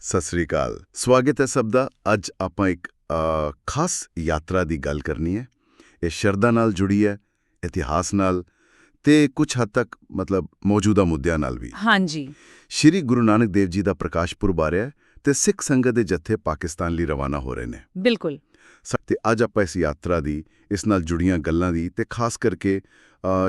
ਸਤਿ ਸ੍ਰੀ ਅਕਾਲ। ਸਵਾਗਤ ਹੈ ਸਭ ਦਾ। ਅੱਜ ਆਪਾਂ ਇੱਕ ਖਾਸ ਯਾਤਰਾ ਦੀ ਗੱਲ ਕਰਨੀ ਹੈ। ਇਹ ਸ਼ਰਧਾ ਨਾਲ ਜੁੜੀ ਹੈ ਇਤਿਹਾਸ ਨਾਲ ਤੇ ਕੁਝ ਹੱਦ ਤੱਕ ਮਤਲਬ ਮੌਜੂਦਾ ਮੁੱਦਿਆਂ ਨਾਲ ਵੀ। ਹਾਂਜੀ। ਸ਼੍ਰੀ ਗੁਰੂ ਨਾਨਕ ਦੇਵ ਜੀ ਦਾ ਪ੍ਰਕਾਸ਼ ਪੁਰਬ ਆ ਰਿਹਾ ਹੈ ਤੇ ਸਿੱਖ ਸੰਗਤ ਦੇ ਜਥੇ ਪਾਕਿਸਤਾਨ ਲਈ ਰਵਾਨਾ ਹੋ ਰਹੇ ਨੇ। ਬਿਲਕੁਲ। ਤੇ ਅੱਜ ਆਪਾਂ ਇਸ ਯਾਤਰਾ ਦੀ ਇਸ ਨਾਲ ਜੁੜੀਆਂ ਗੱਲਾਂ ਦੀ ਤੇ ਖਾਸ ਕਰਕੇ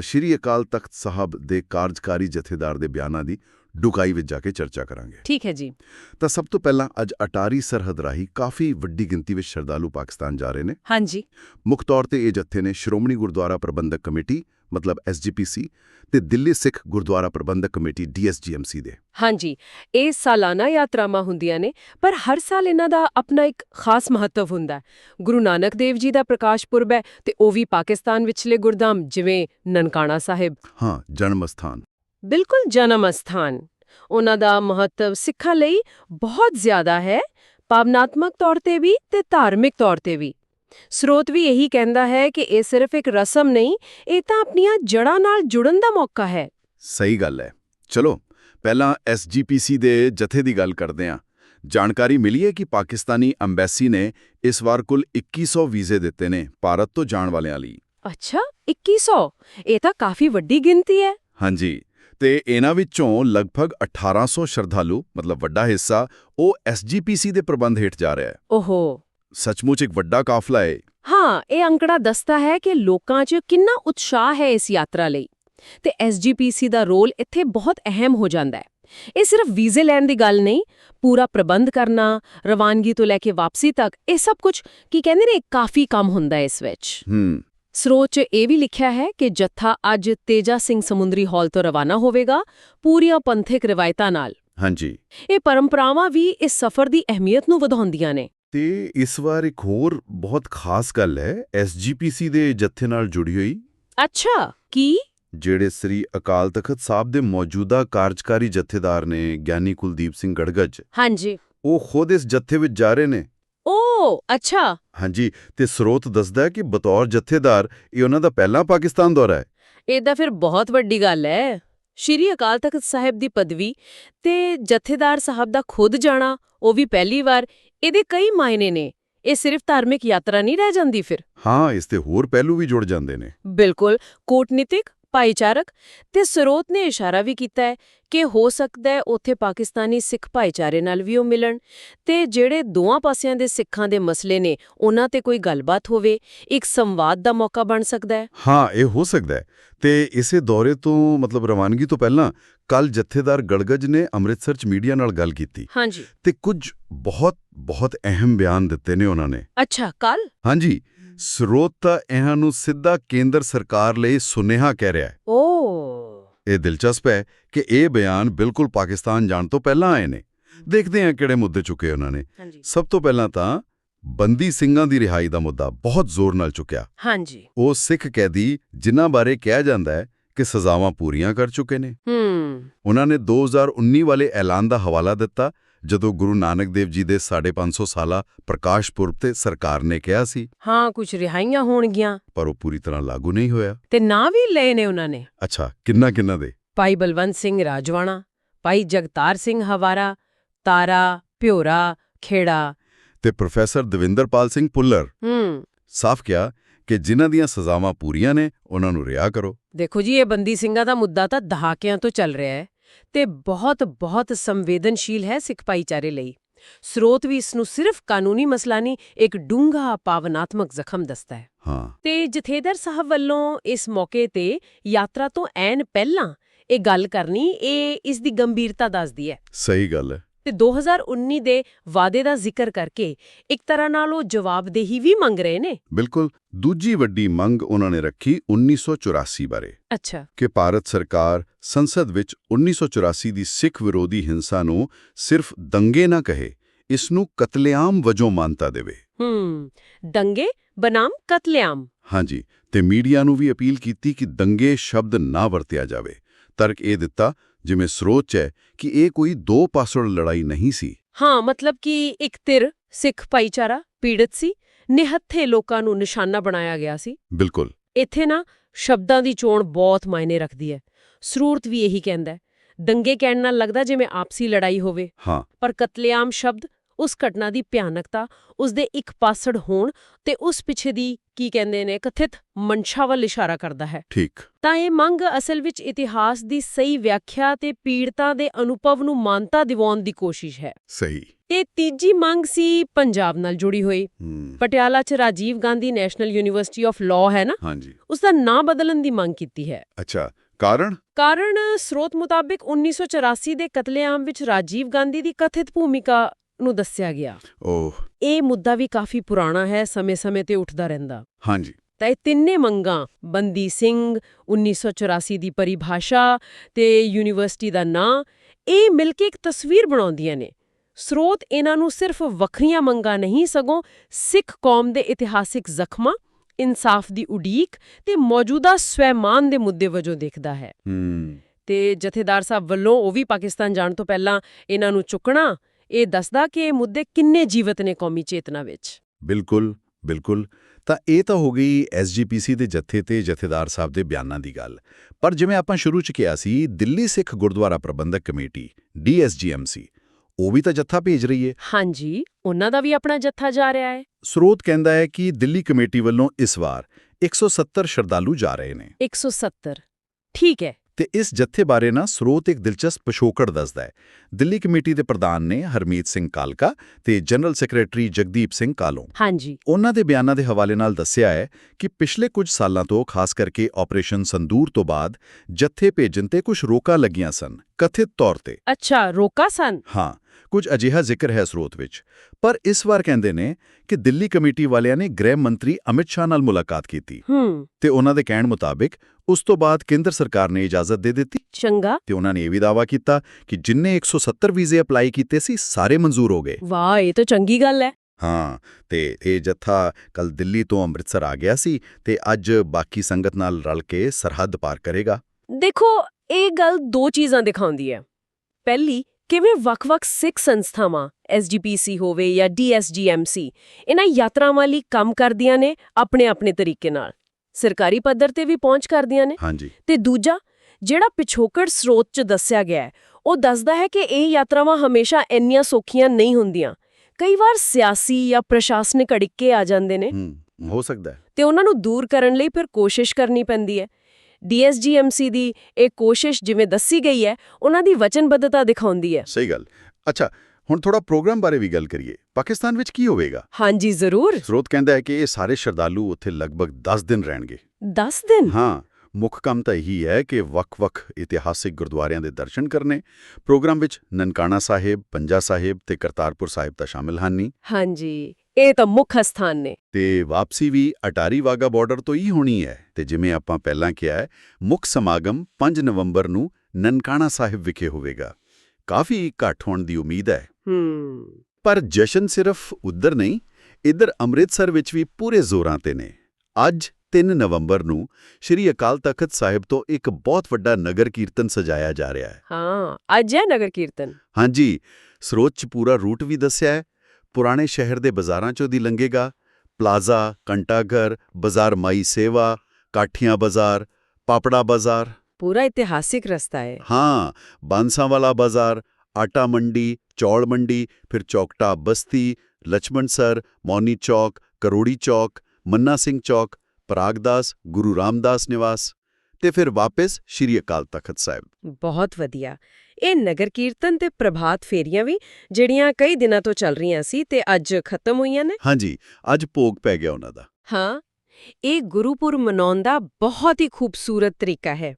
ਸ਼੍ਰੀ ਅਕਾਲ ਤਖਤ ਸਾਹਿਬ ਦੇ ਕਾਰਜਕਾਰੀ ਜਥੇਦਾਰ ਦੇ ਬਿਆਨਾਂ ਦੀ ਡੁਕਾਈ ਵਿੱਚ ਜਾ ਕੇ ਚਰਚਾ ਕਰਾਂਗੇ। ਠੀਕ ਹੈ ਜੀ। ਤਾਂ ਸਭ ਤੋਂ ਪਹਿਲਾਂ ਅੱਜ ਅਟਾਰੀ ਸਰਹੱਦ ਰਾਹੀਂ ਕਾਫੀ ਵੱਡੀ ਗਿਣਤੀ ਵਿੱਚ ਸ਼ਰਧਾਲੂ ਪਾਕਿਸਤਾਨ ਜਾ ਰਹੇ ਨੇ। ਹਾਂਜੀ। ਮੁੱਖ ਤੌਰ ਤੇ ਇਹ ਜੱਥੇ ਨੇ ਸ਼੍ਰੋਮਣੀ ਗੁਰਦੁਆਰਾ ਪ੍ਰਬੰਧਕ ਕਮੇਟੀ ਮਤਲਬ ਐਸਜੀਪੀਸੀ ਤੇ ਦਿੱਲੀ ਸਿੱਖ ਗੁਰਦੁਆਰਾ ਪ੍ਰਬੰਧਕ ਕਮੇਟੀ ਡੀਐਸਜੀਐਮਸੀ ਦੇ। ਹਾਂਜੀ ਇਹ ਸਾਲਾਨਾ ਯਾਤਰਾਵਾਂ ਹੁੰਦੀਆਂ ਨੇ ਪਰ ਹਰ ਸਾਲ ਇਹਨਾਂ ਦਾ ਆਪਣਾ ਇੱਕ ਖਾਸ ਮਹੱਤਵ ਹੁੰਦਾ ਹੈ। ਗੁਰੂ ਨਾਨਕ ਦੇਵ ਜੀ ਦਾ ਪ੍ਰਕਾਸ਼ ਪੁਰਬ ਹੈ ਤੇ ਉਹ ਵੀ ਪਾਕਿਸਤਾਨ ਵਿਚਲੇ ਗੁਰਦਾਮ ਜਿਵੇਂ ਨਨਕਾਣਾ ਸਾਹਿਬ। ਹਾਂ ਜਨਮ ਸਥਾਨ ਬਿਲਕੁਲ ਜਨਮ ਅਸਥਾਨ। ਉਹਨਾਂ ਦਾ ਮਹੱਤਵ ਸਿੱਖਾਂ ਲਈ ਬਹੁਤ ਜ਼ਿਆਦਾ ਹੈ ਭਾਵਨਾਤਮਕ ਤੌਰ ਤੇ ਵੀ ਤੇ ਧਾਰਮਿਕ ਤੌਰ ਤੇ ਵੀ। ਸਰੋਤ ਵੀ ਇਹੀ ਕਹਿੰਦਾ ਹੈ ਕਿ ਇਹ ਸਿਰਫ ਇੱਕ ਰਸਮ ਨਹੀਂ ਇਹ ਤਾਂ ਆਪਣੀਆਂ ਜੜ੍ਹਾਂ ਨਾਲ ਜੁੜਨ ਦਾ ਮੌਕਾ ਹੈ। ਸਹੀ ਗੱਲ ਹੈ। ਚਲੋ ਪਹਿਲਾਂ ਐਸਜੀਪੀਸੀ ਦੇ ਜਥੇ ਦੀ ਗੱਲ ਕਰਦੇ ਹਾਂ। ਜਾਣਕਾਰੀ ਮਿਲੀ ਹੈ ਕਿ ਪਾਕਿਸਤਾਨੀ ਅੰਬੈਸੀ ਨੇ ਇਸ ਵਾਰ ਕੁੱਲ 2100 ਵੀਜ਼ੇ ਦਿੱਤੇ ਨੇ ਭਾਰਤ ਤੋਂ ਜਾਣ ਵਾਲਿਆਂ ਲਈ। ਅੱਛਾ 2100 ਇਹ ਤਾਂ ਕਾਫੀ ਵੱਡੀ ਗਿਣਤੀ ਹੈ। ਹਾਂਜੀ। ਤੇ ਇਹਨਾਂ ਵਿੱਚੋਂ ਲਗਭਗ 1800 ਸ਼ਰਧਾਲੂ ਮਤਲਬ ਵੱਡਾ ਹਿੱਸਾ ਉਹ ਐਸਜੀਪੀਸੀ ਦੇ ਪ੍ਰਬੰਧ ਹੇਠ ਜਾ ਰਿਹਾ ਹੈ। ਓਹੋ। ਸੱਚਮੁੱਚ ਇੱਕ ਵੱਡਾ ਕਾਫਲਾ ਹੈ ਹਾਂ ਇਹ ਅੰਕੜਾ ਦੱਸਦਾ ਹੈ ਕਿ ਲੋਕਾਂ 'ਚ ਕਿੰਨਾ ਉਤਸ਼ਾਹ ਹੈ ਇਸ ਯਾਤਰਾ ਲਈ। ਤੇ ਐਸਜੀਪੀਸੀ ਦਾ ਰੋਲ ਇੱਥੇ ਬਹੁਤ ਅਹਿਮ ਹੋ ਜਾਂਦਾ ਹੈ। ਇਹ ਸਿਰਫ ਵੀਜ਼ੇ ਲੈਣ ਦੀ ਗੱਲ ਨਹੀਂ ਪੂਰਾ ਪ੍ਰਬੰਧ ਕਰਨਾ ਰਵਾਨਗੀ ਤੋਂ ਲੈ ਕੇ ਵਾਪਸੀ ਤੱਕ ਇਹ ਸਭ ਕੁਝ ਕੀ ਕਹਿੰਦੇ ਨੇ ਕਾਫੀ ਕੰਮ ਹੁੰਦਾ ਹੈ ਇਸ ਵਿੱਚ। ਹੂੰ। ਸਰੋਤ 'ਚ ਇਹ ਵੀ ਲਿਖਿਆ ਹੈ ਕਿ ਜੱਥਾ ਅੱਜ ਤੇਜਾ ਸਿੰਘ ਸਮੁੰਦਰੀ ਹਾਲ ਤੋਂ ਰਵਾਨਾ ਹੋਵੇਗਾ ਪੂਰੀਆਂ ਪੰਥਕ ਰਵਾਇਤਾਂ ਨਾਲ। ਹਾਂਜੀ। ਇਹ ਪਰੰਪਰਾਵਾਂ ਵੀ ਇਸ ਸਫ਼ਰ ਦੀ ਅਹਿਮੀਅਤ ਨੂੰ ਵਧਾਉਂਦੀਆਂ ਨੇ। ਤੇ ਇਸ ਵਾਰ ਇੱਕ ਹੋਰ ਬਹੁਤ ਖਾਸ ਗੱਲ ਹੈ ਐਸਜੀਪੀਸੀ ਦੇ ਜਥੇ ਨਾਲ ਜੁੜੀ ਹੋਈ। ਅੱਛਾ ਕੀ? ਜਿਹੜੇ ਸ੍ਰੀ ਅਕਾਲ ਤਖਤ ਸਾਹਿਬ ਦੇ ਮੌਜੂਦਾ ਕਾਰਜਕਾਰੀ ਜਥੇਦਾਰ ਨੇ ਗਿਆਨੀ ਕੁਲਦੀਪ ਸਿੰਘ ਗੜਗੜ ਹਾਂਜੀ। ਉਹ ਖੁਦ ਇਸ ਜਥੇ ਵਿੱਚ ਜਾ ਰਹੇ ਨੇ। ਓ ਅੱਛਾ ਹਾਂਜੀ ਤੇ ਸਰੋਤ ਦੱਸਦਾ ਹੈ ਕਿ ਬਤੌਰ ਜਥੇਦਾਰ ਇਹ ਉਹਨਾਂ ਦਾ ਪਹਿਲਾ ਪਾਕਿਸਤਾਨ ਦੌਰਾ ਹੈ। ਇਹ ਤਾਂ ਫਿਰ ਬਹੁਤ ਵੱਡੀ ਗੱਲ ਹੈ। ਸ਼੍ਰੀ ਅਕਾਲ ਤਖਤ ਸਾਹਿਬ ਦੀ ਪਦਵੀ ਤੇ ਜਥੇਦਾਰ ਸਾਹਿਬ ਦਾ ਖੁਦ ਜਾਣਾ ਉਹ ਵੀ ਪਹਿਲੀ ਵਾਰ ਇਹਦੇ ਕਈ ਮਾਇਨੇ ਨੇ। ਇਹ ਸਿਰਫ ਧਾਰਮਿਕ ਯਾਤਰਾ ਨਹੀਂ ਰਹਿ ਜਾਂਦੀ ਫਿਰ। ਹਾਂ ਇਸ ਤੇ ਹੋਰ ਪਹਿਲੂ ਵੀ ਜੁੜ ਜਾਂਦੇ ਨੇ। ਬਿਲਕੁਲ ਕੂਟਨੀਤਿਕ ਭਾਈਚਾਰਕ ਤੇ ਸਰੋਤ ਨੇ ਇਸ਼ਾਰਾ ਵੀ ਕੀਤਾ ਹੈ ਕਿ ਹੋ ਸਕਦਾ ਹੈ ਉੱਥੇ ਪਾਕਿਸਤਾਨੀ ਸਿੱਖ ਭਾਈਚਾਰੇ ਨਾਲ ਵੀ ਉਹ ਮਿਲਣ ਤੇ ਜਿਹੜੇ ਦੋਹਾਂ ਪਾਸਿਆਂ ਦੇ ਸਿੱਖਾਂ ਦੇ ਮਸਲੇ ਨੇ ਉਹਨਾਂ ਤੇ ਕੋਈ ਗੱਲਬਾਤ ਹੋਵੇ ਇੱਕ ਸੰਵਾਦ ਦਾ ਮੌਕਾ ਬਣ ਸਕਦਾ ਹੈ। ਹਾਂ ਇਹ ਹੋ ਸਕਦਾ ਹੈ। ਤੇ ਇਸੇ ਦੌਰੇ ਤੋਂ ਮਤਲਬ ਰਵਾਨਗੀ ਤੋਂ ਪਹਿਲਾਂ ਕੱਲ ਜਥੇਦਾਰ ਗੜਗੜ ਨੇ ਅੰਮ੍ਰਿਤਸਰ 'ਚ ਮੀਡੀਆ ਨਾਲ ਗੱਲ ਕੀਤੀ ਹਾਂਜੀ। ਤੇ ਕੁਝ ਬਹੁਤ ਬਹੁਤ ਅਹਿਮ ਬਿਆਨ ਦਿੱਤੇ ਨੇ ਉਹਨਾਂ ਨੇ। ਅੱਛਾ ਕੱਲ ਹਾਂਜੀ। ਸਰੋਤ ਤਾਂ ਇਹਨਾਂ ਨੂੰ ਸਿੱਧਾ ਕੇਂਦਰ ਸਰਕਾਰ ਲਈ ਸੁਨੇਹਾ ਕਹਿ ਰਿਹਾ ਹੈ। ਓ। ਇਹ ਦਿਲਚਸਪ ਹੈ ਕਿ ਇਹ ਬਿਆਨ ਬਿਲਕੁਲ ਪਾਕਿਸਤਾਨ ਜਾਣ ਤੋਂ ਪਹਿਲਾਂ ਆਏ ਨੇ। ਦੇਖਦੇ ਹਾਂ ਕਿਹੜੇ ਮੁੱਦੇ ਚੁੱਕੇ ਉਹਨਾਂ ਨੇ। ਸਭ ਤੋਂ ਪਹਿਲਾਂ ਤਾਂ ਬੰਦੀ ਸਿੰਘਾਂ ਦੀ ਰਿਹਾਈ ਦਾ ਮੁੱਦਾ ਬਹੁਤ ਜ਼ੋਰ ਨਾਲ ਚੁੱਕਿਆ। ਹਾਂਜੀ। ਉਹ ਸਿੱਖ ਕੈਦੀ ਜਿਨ੍ਹਾਂ ਬਾਰੇ ਕਿਹਾ ਜਾਂਦਾ ਹੈ ਕਿ ਸਜ਼ਾਵਾਂ ਪੂਰੀਆਂ ਕਰ ਚੁੱਕੇ ਨੇ। ਹੂੰ। ਉਹਨਾਂ ਨੇ 2019 ਵਾਲੇ ਐਲਾਨ ਦਾ ਹਵਾਲਾ ਦਿੱਤਾ ਜਦੋਂ ਗੁਰੂ ਨਾਨਕ ਦੇਵ ਜੀ ਦੇ 550 ਸਾਲਾ ਪ੍ਰਕਾਸ਼ ਪੁਰਬ ਤੇ ਸਰਕਾਰ ਨੇ ਕਿਹਾ ਸੀ ਹਾਂ ਕੁਝ ਰਿਹਾਈਆਂ ਹੋਣਗੀਆਂ। ਪਰ ਉਹ ਪੂਰੀ ਤਰ੍ਹਾਂ ਲਾਗੂ ਨਹੀਂ ਹੋਇਆ। ਤੇ ਨਾਂ ਵੀ ਲਏ ਨੇ ਉਹਨਾਂ ਨੇ। ਅੱਛਾ ਕਿੰਨਾ ਕਿੰਨਾ ਦੇ? ਭਾਈ ਬਲਵੰਤ ਸਿੰਘ ਰਾਜਵਾਣਾ ਭਾਈ ਜਗਤਾਰ ਸਿੰਘ ਹਵਾਰਾ ਤਾਰਾ ਭਿਓਰਾ ਖੇੜਾ। ਤੇ ਪ੍ਰੋਫੈਸਰ ਦਵਿੰਦਰਪਾਲ ਸਿੰਘ ਪੁੱਲਰ। ਹੂੰ। ਸਾਫ਼ ਕਿਹਾ ਕਿ ਜਿਨ੍ਹਾਂ ਦੀਆਂ ਸਜ਼ਾਵਾਂ ਪੂਰੀਆਂ ਨੇ ਉਹਨਾਂ ਨੂੰ ਰਿਹਾ ਕਰੋ। ਦੇਖੋ ਜੀ ਇਹ ਬੰਦੀ ਸਿੰਘਾਂ ਦਾ ਮੁੱਦਾ ਤਾਂ ਦਹਾਕਿਆਂ ਤੋਂ ਚੱਲ ਰਿਹਾ ਹੈ। ਤੇ ਬਹੁਤ ਬਹੁਤ ਸੰਵੇਦਨਸ਼ੀਲ ਹੈ ਸਿੱਖ ਭਾਈਚਾਰੇ ਲਈ। ਸਰੋਤ ਵੀ ਇਸ ਨੂੰ ਸਿਰਫ ਕਾਨੂੰਨੀ ਮਸਲਾ ਨਹੀਂ ਇੱਕ ਡੂੰਘਾ ਪਾਵਨਾਤਮਕ ਜ਼ਖਮ ਦੱਸਦਾ ਹੈ। ਹਾਂ। ਤੇ ਜਥੇਦਾਰ ਸਾਹਿਬ ਵੱਲੋਂ ਇਸ ਮੌਕੇ ਤੇ ਯਾਤਰਾ ਤੋਂ ਐਨ ਪਹਿਲਾਂ ਇਹ ਗੱਲ ਕਰਨੀ ਇਹ ਇਸ ਦੀ ਗੰਭੀਰਤਾ ਦੱਸਦੀ ਹੈ। ਸਹੀ ਗੱਲ ਹੈ। ਤੇ 2019 ਦੇ ਵਾਅਦੇ ਦਾ ਜ਼ਿਕਰ ਕਰਕੇ ਇੱਕ ਤਰ੍ਹਾਂ ਨਾਲ ਉਹ ਜਵਾਬਦੇਹੀ ਵੀ ਮੰਗ ਰਹੇ ਨੇ। ਬਿਲਕੁਲ। ਦੂਜੀ ਵੱਡੀ ਮੰਗ ਉਹਨਾਂ ਨੇ ਰੱਖੀ 1984 ਬਾਰੇ ਅੱਛਾ। ਕਿ ਭਾਰਤ ਸਰਕਾਰ ਸੰਸਦ ਵਿੱਚ 1984 ਦੀ ਸਿੱਖ ਵਿਰੋਧੀ ਹਿੰਸਾ ਨੂੰ ਸਿਰਫ ਦੰਗੇ ਨਾ ਕਹੇ ਇਸ ਨੂੰ ਕਤਲੇਆਮ ਵਜੋਂ ਮਾਨਤਾ ਦੇਵੇ। ਹੂੰ। ਦੰਗੇ ਬਨਾਮ ਕਤਲੇਆਮ। ਹਾਂਜੀ ਤੇ ਮੀਡੀਆ ਨੂੰ ਵੀ ਅਪੀਲ ਕੀਤੀ ਕਿ ਦੰਗੇ ਸ਼ਬਦ ਨਾ ਵਰਤਿਆ ਜਾਵੇ। ਤਰਕ ਇਹ ਦਿੱਤਾ ਜਿਵੇਂ ਸਰੋਤ 'ਚ ਹੈ ਕਿ ਇਹ ਕੋਈ ਦੋ ਪਾਸੜ ਲੜਾਈ ਨਹੀਂ ਸੀ ਹਾਂ ਮਤਲਬ ਕਿ ਇੱਕ ਧਿਰ ਸਿੱਖ ਭਾਈਚਾਰਾ ਪੀੜਤ ਸੀ ਨਿਹੱਥੇ ਲੋਕਾਂ ਨੂੰ ਨਿਸ਼ਾਨਾ ਬਣਾਇਆ ਗਿਆ ਸੀ ਬਿਲਕੁਲ ਇੱਥੇ ਨਾ ਸ਼ਬਦਾਂ ਦੀ ਚੋਣ ਬਹੁਤ ਮਾਇਨੇ ਰੱਖਦੀ ਹੈ ਸਰੂਰਤ ਵੀ ਇਹੀ ਕਹਿੰਦਾ ਦੰਗੇ ਕਹਿਣ ਨਾਲ ਲੱਗਦਾ ਜਿਵੇਂ ਆਪਸੀ ਲੜਾਈ ਹੋਵੇ ਹਾਂ ਪਰ ਕਤਲੇਆਮ ਸ਼ਬਦ ਉਸ ਘਟਨਾ ਦੀ ਭਿਆਨਕਤਾ ਉਸ ਦੇ ਇੱਕ ਪਾਸੜ ਹੋਣ ਤੇ ਉਸ ਪਿੱਛੇ ਦੀ ਕੀ ਕਹਿੰਦੇ ਨੇ ਕਥਿਤ ਮਨਸ਼ਾ ਵੱਲ ਇਸ਼ਾਰਾ ਕਰਦਾ ਹੈ। ਠੀਕ। ਤਾਂ ਇਹ ਮੰਗ ਅਸਲ ਵਿੱਚ ਇਤਿਹਾਸ ਦੀ ਸਹੀ ਵਿਆਖਿਆ ਤੇ ਪੀੜਤਾ ਦੇ ਅਨੁਭਵ ਨੂੰ ਮਾਨਤਾ ਦਿਵਾਉਣ ਦੀ ਕੋਸ਼ਿਸ਼ ਹੈ। ਸਹੀ। ਤੇ ਤੀਜੀ ਮੰਗ ਸੀ ਪੰਜਾਬ ਨਾਲ ਜੁੜੀ ਹੋਈ। ਪਟਿਆਲਾ 'ਚ Rajiv Gandhi National University of Law ਹੈ ਨਾ? ਹਾਂਜੀ। ਉਸ ਦਾ ਨਾਂ ਬਦਲਣ ਦੀ ਮੰਗ ਕੀਤੀ ਹੈ। ਅੱਛਾ ਕਾਰਨ? ਕਾਰਨ ਸਰੋਤ ਮੁਤਾਬਿਕ 1984 ਦੇ ਕਤਲੇਆਮ ਵਿੱਚ ਰਾਜੀਵ ਗਾਂਧੀ ਦੀ ਕਥਿਤ ਭੂਮਿਕਾ ਨੂੰ ਦੱਸਿਆ ਗਿਆ। ਓਹ। ਇਹ ਮੁੱਦਾ ਵੀ ਕਾਫੀ ਪੁਰਾਣਾ ਹੈ ਸਮੇਂ-ਸਮੇਂ ਤੇ ਉੱਠਦਾ ਰਹਿੰਦਾ। ਹਾਂਜੀ। ਤਾਂ ਇਹ ਤਿੰਨੇ ਮੰਗਾਂ ਬੰਦੀ ਸਿੰਘ 1984 ਦੀ ਪਰਿਭਾਸ਼ਾ ਤੇ ਯੂਨੀਵਰਸਿਟੀ ਦਾ ਨਾਂ ਇਹ ਮਿਲ ਕੇ ਇੱਕ ਤਸਵੀਰ ਬਣਾਉਂਦੀਆਂ ਨੇ। ਸਰੋਤ ਇਹਨਾਂ ਨੂੰ ਸਿਰਫ ਵੱਖਰੀਆਂ ਮੰਗਾਂ ਨਹੀਂ ਸਗੋਂ ਸਿੱਖ ਕੌਮ ਦੇ ਇਤਿਹਾਸਿਕ ਜ਼ਖਮਾਂ ਇਨਸਾਫ ਦੀ ਉਡੀਕ ਤੇ ਮੌਜੂਦਾ ਸਵੈਮਾਨ ਦੇ ਮੁੱਦੇ ਵਜੋਂ ਦੇਖਦਾ ਹੈ। ਹੂੰ। ਤੇ ਜਥੇਦਾਰ ਸਾਹਿਬ ਵੱਲੋਂ ਉਹ ਵੀ ਪਾਕਿਸਤਾਨ ਜਾਣ ਤੋਂ ਪਹਿਲਾਂ ਇਹਨਾਂ ਨੂੰ ਚੁੱਕਣਾ ਇਹ ਦੱਸਦਾ ਕਿ ਇਹ ਮੁੱਦੇ ਕਿੰਨੇ ਜੀਵਤ ਨੇ ਕੌਮੀ ਚੇਤਨਾ ਵਿੱਚ। ਬਿਲਕੁਲ ਬਿਲਕੁਲ। ਤਾਂ ਇਹ ਤਾਂ ਹੋ ਗਈ ਐਸਜੀਪੀਸੀ ਦੇ ਜਥੇ ਤੇ ਜਥੇਦਾਰ ਸਾਹਿਬ ਦੇ ਬਿਆਨਾਂ ਦੀ ਗੱਲ। ਪਰ ਜਿਵੇਂ ਆਪਾਂ ਸ਼ੁਰੂ ਚ ਕਿਹਾ ਸੀ ਦਿੱਲੀ ਸਿੱਖ ਗੁਰਦੁਆਰਾ ਪ੍ਰਬੰਧਕ ਕਮੇਟੀ ਡੀਐਸਜੀਐਮਸੀ ਉਹ ਵੀ ਤਾਂ ਜੱਥਾ ਭੇਜ ਰਹੀ ਹੈ ਹਾਂਜੀ ਉਹਨਾਂ ਦਾ ਵੀ ਆਪਣਾ ਜੱਥਾ ਜਾ ਰਿਹਾ ਹੈ ਸਰੋਤ ਕਹਿੰਦਾ ਹੈ ਕਿ ਦਿੱਲੀ ਕਮੇਟੀ ਵੱਲੋਂ ਇਸ ਵਾਰ 170 ਸ਼ਰਧਾਲੂ ਜਾ ਰਹੇ ਨੇ। 170 ਠੀਕ ਹੈ। ਤੇ ਇਸ ਜੱਥੇ ਬਾਰੇ ਨਾ ਸਰੋਤ ਇੱਕ ਦਿਲਚਸਪ ਪਿਛੋਕੜ ਦੱਸਦਾ ਹੈ। ਦਿੱਲੀ ਕਮੇਟੀ ਦੇ ਪ੍ਰਧਾਨ ਨੇ ਹਰਮੀਤ ਸਿੰਘ ਕਾਲਕਾ ਤੇ ਜਨਰਲ ਸੈਕਟਰੀ ਜਗਦੀਪ ਸਿੰਘ ਕਾਲੋਂ। ਹਾਂਜੀ। ਉਹਨਾਂ ਦੇ ਬਿਆਨਾਂ ਦੇ ਹਵਾਲੇ ਨਾਲ ਦੱਸਿਆ ਹੈ ਕਿ ਪਿਛਲੇ ਕੁਝ ਸਾਲਾਂ ਤੋਂ ਖਾਸ ਕਰਕੇ ਆਪਰੇਸ਼ਨ ਸੰਦੂਰ ਤੋਂ ਬਾਅਦ ਜੱਥੇ ਭੇਜਣ ਤੇ ਕੁਝ ਰੋਕਾਂ ਲੱਗੀਆਂ ਸਨ ਕਥਿਤ ਤੌਰ ਤੇ। ਅੱਛਾ ਰੋਕਾ ਸਨ? ਹਾਂ ਕੁਝ ਅਜਿਹਾ ਜ਼ਿਕਰ ਹੈ ਸਰੋਤ ਵਿੱਚ। ਪਰ ਇਸ ਵਾਰ ਕਹਿੰਦੇ ਨੇ ਕਿ ਦਿੱਲੀ ਕਮੇਟੀ ਵਾਲਿਆਂ ਨੇ ਗ੍ਰਹਿ ਮੰਤਰੀ ਅਮਿਤ ਸ਼ਾਹ ਨਾਲ ਮੁਲਾਕਾਤ ਕੀਤੀ। ਹੂੰ। ਤੇ ਉਹਨਾਂ ਦੇ ਕਹਿਣ ਮੁਤਾਬਿਕ ਉਸ ਤੋਂ ਬਾਅਦ ਕੇਂਦਰ ਸਰਕਾਰ ਨੇ ਇਜਾਜ਼ਤ ਦੇ ਦਿੱਤੀ। ਚੰਗਾ। ਤੇ ਉਹਨਾਂ ਨੇ ਇਹ ਵੀ ਦਾਅਵਾ ਕੀਤਾ ਕਿ ਜਿੰਨੇ 170 ਵੀਜ਼ੇ ਅਪਲਾਈ ਕੀਤੇ ਸੀ ਸਾਰੇ ਮਨਜ਼ੂਰ ਹੋ ਗਏ। ਵਾਹ ਇਹ ਤਾਂ ਚੰਗੀ ਗੱਲ ਹੈ। ਹਾਂ ਤੇ ਇਹ ਜੱਥਾ ਕੱਲ ਦਿੱਲੀ ਤੋਂ ਅੰਮ੍ਰਿਤਸਰ ਆ ਗਿਆ ਸੀ ਤੇ ਅੱਜ ਬਾਕੀ ਸੰਗਤ ਨਾਲ ਰਲ ਕੇ ਸਰਹੱਦ ਪਾਰ ਕਰੇਗਾ। ਦੇਖੋ ਇਹ ਗੱਲ ਦੋ ਚੀਜ਼ਾਂ ਦਿਖਾਉਂਦੀ ਹੈ। ਪਹਿਲੀ ਕਿਵੇਂ ਵੱਖ-ਵੱਖ ਸਿੱਖ ਸੰਸਥਾਵਾਂ ਐਸਜੀਪੀਸੀ ਹੋਵੇ ਜਾਂ ਡੀਐਸਜੀਐਮਸੀ ਇਹਨਾਂ ਯਾਤਰਾਵਾਂ ਲਈ ਕੰਮ ਕਰਦੀਆਂ ਨੇ ਆਪਣੇ-ਆਪਣੇ ਤਰੀਕੇ ਨਾਲ? ਸਰਕਾਰੀ ਪੱਧਰ ਤੇ ਵੀ ਪਹੁੰਚ ਕਰਦੀਆਂ ਨੇ? ਹਾਂਜੀ। ਤੇ ਦੂਜਾ ਜਿਹੜਾ ਪਿਛੋਕੜ ਸਰੋਤ 'ਚ ਦੱਸਿਆ ਗਿਆ ਹੈ ਉਹ ਦੱਸਦਾ ਹੈ ਕਿ ਇਹ ਯਾਤਰਾਵਾਂ ਹਮੇਸ਼ਾ ਇੰਨੀਆਂ ਸੌਖੀਆਂ ਨਹੀਂ ਹੁੰਦੀਆਂ। ਕਈ ਵਾਰ ਸਿਆਸੀ ਜਾਂ ਪ੍ਰਸ਼ਾਸਨਿਕ ਅੜਿੱਕੇ ਆ ਜਾਂਦੇ ਨੇ। ਹੂੰ ਹੋ ਸਕਦਾ ਹੈ। ਤੇ ਉਹਨਾਂ ਨੂੰ ਦੂਰ ਕਰਨ ਲਈ ਫਿਰ ਕੋਸ਼ਿਸ਼ ਕਰਨੀ ਪੈਂਦੀ ਹੈ। ਡੀਐਸਜੀਐਮਸੀ ਦੀ ਇਹ ਕੋਸ਼ਿਸ਼ ਜਿਵੇਂ ਦੱਸੀ ਗਈ ਹੈ ਉਹਨਾਂ ਦੀ ਵਚਨਬੱਧਤਾ ਦਿਖਾਉਂਦੀ ਹੈ। ਸਹੀ ਗੱਲ। ਅੱਛਾ ਹੁਣ ਥੋੜਾ ਪ੍ਰੋਗਰਾਮ ਬਾਰੇ ਵੀ ਗੱਲ ਕਰੀਏ। ਪਾਕਿਸਤਾਨ ਵਿੱਚ ਕੀ ਹੋਵੇਗਾ? ਹਾਂਜੀ ਜ਼ਰੂਰ। ਸਰੋਤ ਕਹਿੰਦਾ ਹੈ ਕਿ ਇਹ ਸਾਰੇ ਸ਼ਰਧਾਲੂ ਉੱਥੇ ਲਗਭਗ 10 ਦਿਨ ਰਹਿਣਗੇ। 10 ਦਿਨ? ਹਾਂ ਮੁੱਖ ਕੰਮ ਤਾਂ ਇਹੀ ਹੈ ਕਿ ਵੱਖ-ਵੱਖ ਇਤਿਹਾਸਿਕ ਗੁਰਦੁਆਰਿਆਂ ਦੇ ਦਰਸ਼ਨ ਕਰਨੇ। ਪ੍ਰੋਗਰਾਮ ਵਿੱਚ ਨਨਕਾਣਾ ਸਾਹਿਬ ਪੰਜਾ ਸਾਹਿਬ ਤੇ ਕਰਤਾਰਪੁਰ ਸਾਹਿਬ ਤਾਂ ਸ਼ਾਮਿਲ ਹਨ ਨਹੀਂ ਹਾਂਜੀ। ਇਹ ਤਾਂ ਮੁੱਖ ਸਥਾਨ ਨੇ। ਤੇ ਵਾਪਸੀ ਵੀ ਅਟਾਰੀ ਵਾਗਾ ਬਾਰਡਰ ਤੋਂ ਹੀ ਹੋਣੀ ਹੈ। ਤੇ ਜਿਵੇਂ ਆਪਾਂ ਪਹਿਲਾਂ ਕਿਹਾ ਹੈ ਮੁੱਖ ਸਮਾਗਮ 5 ਨਵੰਬਰ ਨੂੰ ਨਨਕਾਣਾ ਸਾਹਿਬ ਵਿਖੇ ਹੋਵੇਗਾ। ਕਾਫੀ ਘੱਟ ਹੋਣ ਦੀ ਉਮੀਦ ਹੈ। ਪਰ ਜਸ਼ਨ ਸਿਰਫ ਉੱਧਰ ਨਹੀਂ ਇੱਧਰ ਅੰਮ੍ਰਿਤਸਰ ਵਿੱਚ ਵੀ ਪੂਰੇ ਜ਼ੋਰਾਂ ਤੇ ਨੇ। ਅੱਜ 3 ਨਵੰਬਰ ਨੂੰ ਸ਼੍ਰੀ ਅਕਾਲ ਤਖਤ ਸਾਹਿਬ ਤੋਂ ਇੱਕ ਬਹੁਤ ਵੱਡਾ ਨਗਰ ਕੀਰਤਨ ਸਜਾਇਆ ਜਾ ਰਿਹਾ ਹੈ। ਹਾਂ ਅੱਜ ਹੈ ਨਗਰ ਕੀਰਤਨ। ਹਾਂਜੀ ਸਰੋਤ ਚ ਪੂਰਾ ਰੂਟ ਵੀ ਦੱਸਿਆ ਹੈ। ਪੁਰਾਣੇ ਸ਼ਹਿਰ ਦੇ ਬਾਜ਼ਾਰਾਂ ਚੋਂ ਦੀ ਲੰਘੇਗਾ। ਪਲਾਜ਼ਾ ਕੰਟਾਘਰ ਬਾਜ਼ਾਰ ਮਈ ਸੇਵਾ ਕਾਠੀਆਂ ਬਾਜ਼ਾਰ ਪਾਪੜਾ ਬਾਜ਼ਾਰ। ਪੂਰਾ ਇਤਿਹਾਸਿਕ ਰਸਤਾ ਹੈ ਹਾਂ ਬਾਂਸਾਂ ਵਾਲਾ ਬਾਜ਼ਾਰ ਆਟਾ ਮੰਡੀ ਚੌਲ ਮੰਡੀ ਫਿਰ ਚੌਕਟਾ ਬਸਤੀ ਲਛਮਣ ਸਰ ਮੌਨੀ ਚੌਕ ਕਰੋੜੀ ਚੌਕ ਮੰਨਾ ਸਿੰਘ ਚੌਕ ਪ੍ਰਾਗਦਾਸ ਗੁਰੂ ਰਾਮਦਾਸ ਨਿਵਾਸ ਤੇ ਫਿਰ ਵਾਪਸ ਸ਼੍ਰੀ ਅਕਾਲ ਤਖਤ ਸਾਹਿਬ। ਬਹੁਤ ਵਧੀਆ। ਇਹ ਨਗਰ ਕੀਰਤਨ ਤੇ ਪ੍ਰਭਾਤ ਫੇਰੀਆਂ ਵੀ ਜਿਹੜੀਆਂ ਕਈ ਦਿਨਾਂ ਤੋਂ ਚੱਲ ਰਹੀਆਂ ਸੀ ਤੇ ਅੱਜ ਖਤਮ ਹੋਈਆਂ ਨੇ? ਹਾਂਜੀ ਅੱਜ ਭੋਗ ਪੈ ਗਿਆ ਉਹਨਾਂ ਦਾ। ਹਾਂ ਇਹ ਗੁਰੂਪੁਰਬ ਮਨਾਉਣ ਦਾ ਬਹੁਤ ਹੀ ਖੂਬਸੂਰਤ ਤਰੀਕਾ ਹੈ।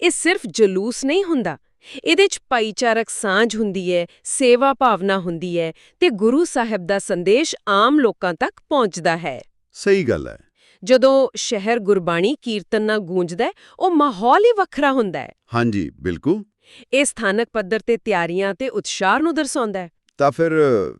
ਇਹ ਸਿਰਫ ਜਲੂਸ ਨਹੀਂ ਹੁੰਦਾ ਇਹਦੇ 'ਚ ਭਾਈਚਾਰਕ ਸਾਂਝ ਹੁੰਦੀ ਹੈ ਸੇਵਾ ਭਾਵਨਾ ਹੁੰਦੀ ਹੈ ਤੇ ਗੁਰੂ ਸਾਹਿਬ ਦਾ ਸੰਦੇਸ਼ ਆਮ ਲੋਕਾਂ ਤੱਕ ਪਹੁੰਚਦਾ ਹੈ। ਸਹੀ ਗੱਲ ਹੈ। ਜਦੋਂ ਸ਼ਹਿਰ ਗੁਰਬਾਣੀ ਕੀਰਤਨ ਨਾਲ ਗੂੰਜਦਾ ਉਹ ਮਾਹੌਲ ਹੀ ਵੱਖਰਾ ਹੁੰਦਾ ਹੈ। ਹਾਂਜੀ ਬਿਲਕੁਲ। ਇਹ ਸਥਾਨਕ ਪੱਧਰ ਤੇ ਤਿਆਰੀਆਂ ਤੇ ਉਤਸ਼ਾਹ ਨੂੰ ਦਰਸਾਉਂਦਾ ਹੈ। ਤਾਂ ਫਿਰ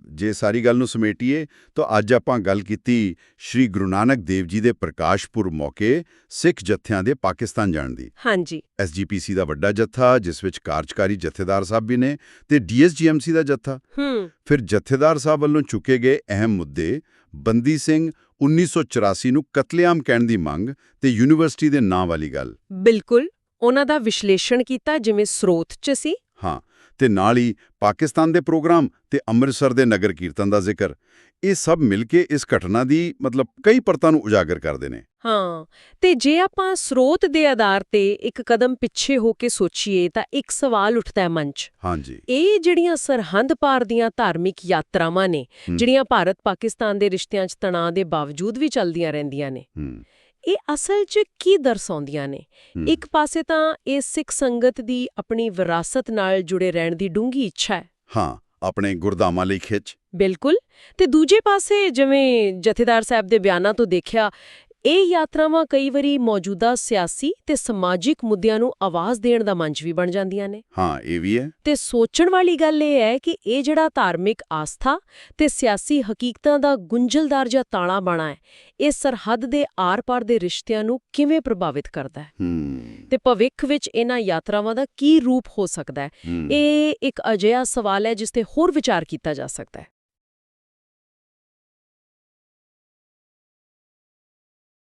ਜੇ ਸਾਰੀ ਗੱਲ ਨੂੰ ਸਮੇਟੀਏ ਤਾਂ ਅੱਜ ਆਪਾਂ ਗੱਲ ਕੀਤੀ ਸ਼੍ਰੀ ਗੁਰੂ ਨਾਨਕ ਦੇਵ ਜੀ ਦੇ ਪ੍ਰਕਾਸ਼ ਪੁਰਬ ਮੌਕੇ ਸਿੱਖ ਜਥਿਆਂ ਦੇ ਪਾਕਿਸਤਾਨ ਜਾਣ ਦੀ। ਹਾਂਜੀ। ਐਸਜੀਪੀਸੀ ਦਾ ਵੱਡਾ ਜਥਾ ਜਿਸ ਵਿੱਚ ਕਾਰਜਕਾਰੀ ਜਥੇਦਾਰ ਸਾਹਿਬ ਵੀ ਨੇ ਤੇ ਡੀਐਸਜੀਐਮਸੀ ਦਾ ਜਥਾ। ਹੂੰ। ਫਿਰ ਜਥੇਦਾਰ ਸਾਹਿਬ ਵੱਲੋਂ ਚੁੱਕੇ ਗਏ ਅਹਿਮ ਮੁੱਦੇ ਬੰਦੀ ਸਿੰਘ 1984 ਨੂੰ ਕਤਲੇਆਮ ਕਹਿਣ ਦੀ ਮੰਗ ਤੇ ਯੂਨੀਵਰਸਿਟੀ ਦੇ ਨਾਂ ਵਾਲੀ ਗੱਲ। ਬਿਲਕੁਲ। ਉਹਨਾਂ ਦਾ ਵਿਸ਼ਲੇਸ਼ਣ ਕੀਤਾ ਜਿਵੇਂ ਸਰੋਤ 'ਚ ਸੀ? ਹਾਂ ਤੇ ਨਾਲ ਹੀ ਪਾਕਿਸਤਾਨ ਦੇ ਪ੍ਰੋਗਰਾਮ ਤੇ ਅੰਮ੍ਰਿਤਸਰ ਦੇ ਨਗਰ ਕੀਰਤਨ ਦਾ ਜ਼ਿਕਰ। ਇਹ ਸਭ ਮਿਲ ਕੇ ਇਸ ਘਟਨਾ ਦੀ ਮਤਲਬ ਕਈ ਪਰਤਾਂ ਨੂੰ ਉਜਾਗਰ ਕਰਦੇ ਨੇ। ਹਾਂ ਤੇ ਜੇ ਆਪਾਂ ਸਰੋਤ ਦੇ ਆਧਾਰ ਤੇ ਇੱਕ ਕਦਮ ਪਿੱਛੇ ਹੋ ਕੇ ਸੋਚੀਏ ਤਾਂ ਇੱਕ ਸਵਾਲ ਉੱਠਦਾ ਹੈ ਮਨ 'ਚ। ਹਾਂਜੀ। ਇਹ ਜਿਹੜੀਆਂ ਸਰਹੰਦ ਪਾਰ ਦੀਆਂ ਧਾਰਮਿਕ ਯਾਤਰਾਵਾਂ ਨੇ। ਜਿਹੜੀਆਂ ਭਾਰਤ-ਪਾਕਿਸਤਾਨ ਦੇ ਰਿਸ਼ਤਿਆਂ 'ਚ ਤਣਾਅ ਦੇ ਬਾਵਜੂਦ ਵੀ ਚੱਲਦੀਆਂ ਰਹਿੰਦੀਆਂ ਨੇ ਹੂੰ। ਇਹ ਅਸਲ 'ਚ ਕੀ ਦਰਸਾਉਂਦੀਆਂ ਨੇ। ਇੱਕ ਪਾਸੇ ਤਾਂ ਇਹ ਸਿੱਖ ਸੰਗਤ ਦੀ ਆਪਣੀ ਵਿਰਾਸਤ ਨਾਲ ਜੁੜੇ ਰਹਿਣ ਦੀ ਡੂੰਗੀ ਇੱਛਾ ਹੈ। ਹਾਂ ਆਪਣੇ ਗੁਰਧਾਮਾਂ ਲਈ ਖਿੱਚ ਬਿਲਕੁਲ। ਤੇ ਦੂਜੇ ਪਾਸੇ ਜਿਵੇਂ ਜਥੇਦਾਰ ਸਾਹਿਬ ਦੇ ਬਿਆਨਾਂ ਤੋਂ ਦੇਖਿਆ ਇਹ ਯਾਤਰਾਵਾਂ ਕਈ ਵਾਰੀ ਮੌਜੂਦਾ ਸਿਆਸੀ ਤੇ ਸਮਾਜਿਕ ਮੁੱਦਿਆਂ ਨੂੰ ਆਵਾਜ਼ ਦੇਣ ਦਾ ਮੰਚ ਵੀ ਬਣ ਜਾਂਦੀਆਂ ਨੇ। ਹਾਂ ਇਹ ਵੀ ਹੈ। ਤੇ ਸੋਚਣ ਵਾਲੀ ਗੱਲ ਇਹ ਹੈ ਕਿ ਇਹ ਜਿਹੜਾ ਧਾਰਮਿਕ ਆਸਥਾ ਤੇ ਸਿਆਸੀ ਹਕੀਕਤਾਂ ਦਾ ਗੁੰਝਲਦਾਰ ਜਿਹਾ ਤਾਣਾ ਬਣਾ ਹੈ ਇਹ ਸਰਹੱਦ ਦੇ ਆਰ-ਪਾਰ ਦੇ ਰਿਸ਼ਤਿਆਂ ਨੂੰ ਕਿਵੇਂ ਪ੍ਰਭਾਵਿਤ ਕਰਦਾ ਹੈ? ਤੇ ਭਵਿੱਖ ਵਿੱਚ ਇਹਨਾਂ ਯਾਤਰਾਵਾਂ ਦਾ ਕੀ ਰੂਪ ਹੋ ਸਕਦਾ ਹੂੰ। ਇਹ ਇੱਕ ਅਜਿਹਾ ਸਵਾਲ ਹੈ ਜਿਸ ਤੇ ਹੋਰ ਵਿਚਾਰ ਕੀਤਾ ਜਾ ਸਕਦਾ ਹੈ।